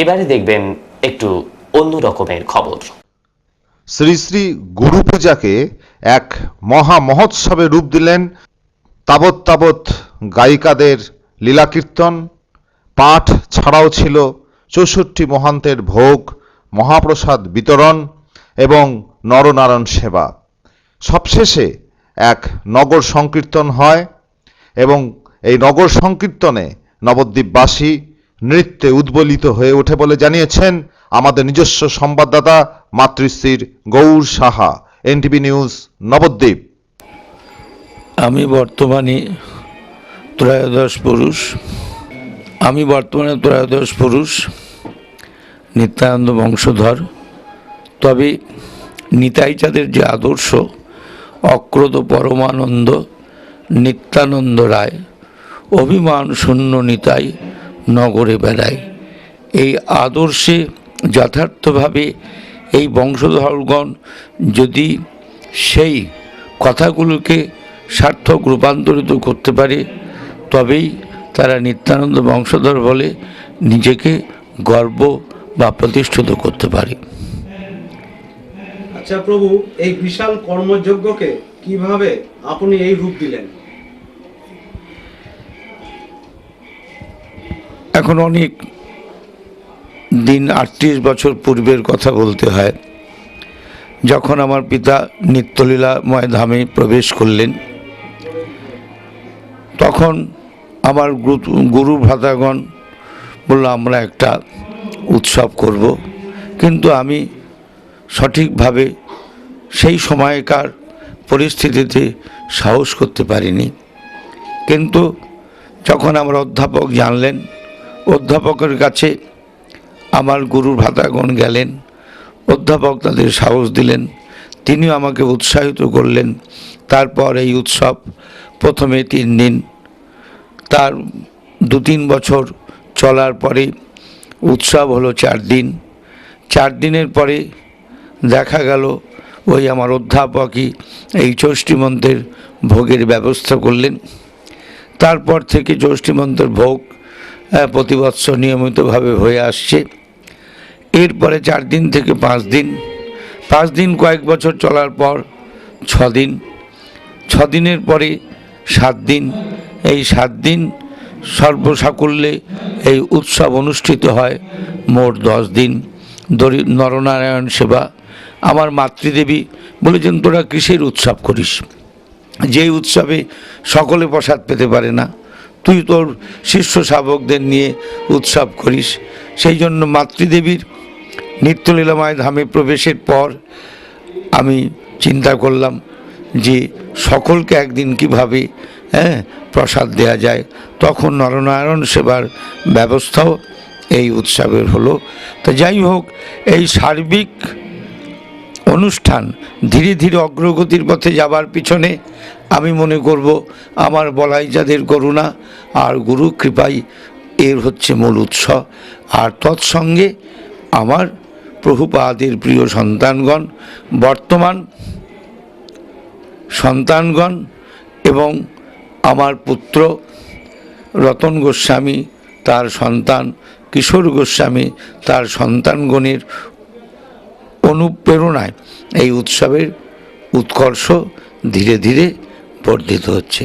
এবারে দেখবেন একটু অন্য রকমের খবর। শ্রী শ্রী গুরু পূজাকে এক মহা মহোৎসবে রূপ দিলেন তাবৎ তাবৎ গায়িকাদের লীলাকীর্তন পাঠ ছাড়াও ছিল চৌষট্টি মহান্তের ভোগ, মহাপ্রসাদ বিতরণ এবং নরনারায়ণ সেবা। সবশেষে এক নগর সংকীর্তন হয় এবং এই নগর সংকীর্তনে নবদ্বীপবাসী নৃত্যে উদ্বলিত হয়ে ওঠে বলে জানিয়েছেন আমাদের নিজস্ব সংবাদদাতা মাতৃশ্রীর গৌর সাহা, এনটিভি নিউজ, নবদ্বীপ। আমি বর্তমানে ত্রয়োদশ পুরুষ। আমি বর্তমানে ত্রয়োদশ পুরুষ, নিত্যানন্দ বংশধর। তবে নিতাইচাঁদের যে আদর্শ অক্রত পরমানন্দ, নিত্যানন্দ রায়, অভিমান শূন্য নিতাই নগরে বেড়ায়। এই আদর্শে যথার্থভাবে এই বংশধরগণ যদি সেই কথাগুলোকে সার্থক রূপান্তরিত করতে পারে, তবেই তারা নিত্যানন্দ বংশধর বলে নিজেকে গর্ব বা প্রতিষ্ঠিত করতে পারে। আচ্ছা প্রভু, এই বিশাল কর্মযজ্ঞকে কীভাবে আপনি এই রূপ দিলেন? এখন অনেক দিন আটত্রিশ বছর পূর্বের কথা বলতে হয়। যখন আমার পিতা নিত্যলীলাময় ধামে প্রবেশ করলেন, তখন আমার গুরু- ভ্রাতাগণ বলল, আমরা একটা উৎসব করব। কিন্তু আমি সঠিকভাবে সেই সময়কার পরিস্থিতিতে সাহস করতে পারিনি। কিন্তু যখন আমার অধ্যাপক জানলেন অধ্যাপকের কাছে আমার গুরুর ভাতাগণ গেলেন, অধ্যাপক তাদের সাহস দিলেন, তিনিও আমাকে উৎসাহিত করলেন। তারপর এই উৎসব প্রথমে তিন দিন, তার দু তিন বছর চলার পরে উৎসব হলো চার দিন। চার দিনের পরে দেখা গেল ওই আমার অধ্যাপকই এই চষ্টিমন্ত্রের ভোগের ব্যবস্থা করলেন। তারপর থেকে জ্যৈষ্ঠীমন্ত্রের ভোগ প্রতি বৎসর নিয়মিতভাবে হয়ে আসছে। এরপরে চার দিন থেকে পাঁচ দিন। পাঁচ দিন কয়েক বছর চলার পর ছ দিন। ছ দিনের পরে সাত দিন। এই সাত দিন সর্বসাকুল্যে এই উৎসব অনুষ্ঠিত হয় মোট দশ দিন। দরি নরনারায়ণ সেবা। আমার মাতৃদেবী বলেছেন, তোরা কিসের উৎসব করিস? যেই উৎসবে সকলে প্রসাদ পেতে পারে না। তুই তোর শিষ্য শাবকদের নিয়ে উৎসব করিস। সেই জন্য মাতৃদেবীর নিত্যলীলাময় ধামে প্রবেশের পর আমি চিন্তা করলাম যে সকলকে একদিন কীভাবে হ্যাঁ প্রসাদ দেয়া যায়। তখন নরনারায়ণ সেবার ব্যবস্থাও এই উৎসবের হলো। তো যাই হোক, এই সার্বিক অনুষ্ঠান ধীরে ধীরে অগ্রগতির পথে যাবার পিছনে আমি মনে করব আমার বলাই যাদের করুণা আর গুরু কৃপাই এর হচ্ছে মূল উৎস। আর তৎসঙ্গে আমার প্রভুপাদের প্রিয় সন্তানগণ, বর্তমান সন্তানগণ এবং আমার পুত্র রতন গোস্বামী, তার সন্তান কিশোর গোস্বামী, তার সন্তানগণের অনুপ্রেরণায় এই উৎসবের উৎকর্ষ ধীরে ধীরে বর্ধিত হচ্ছে।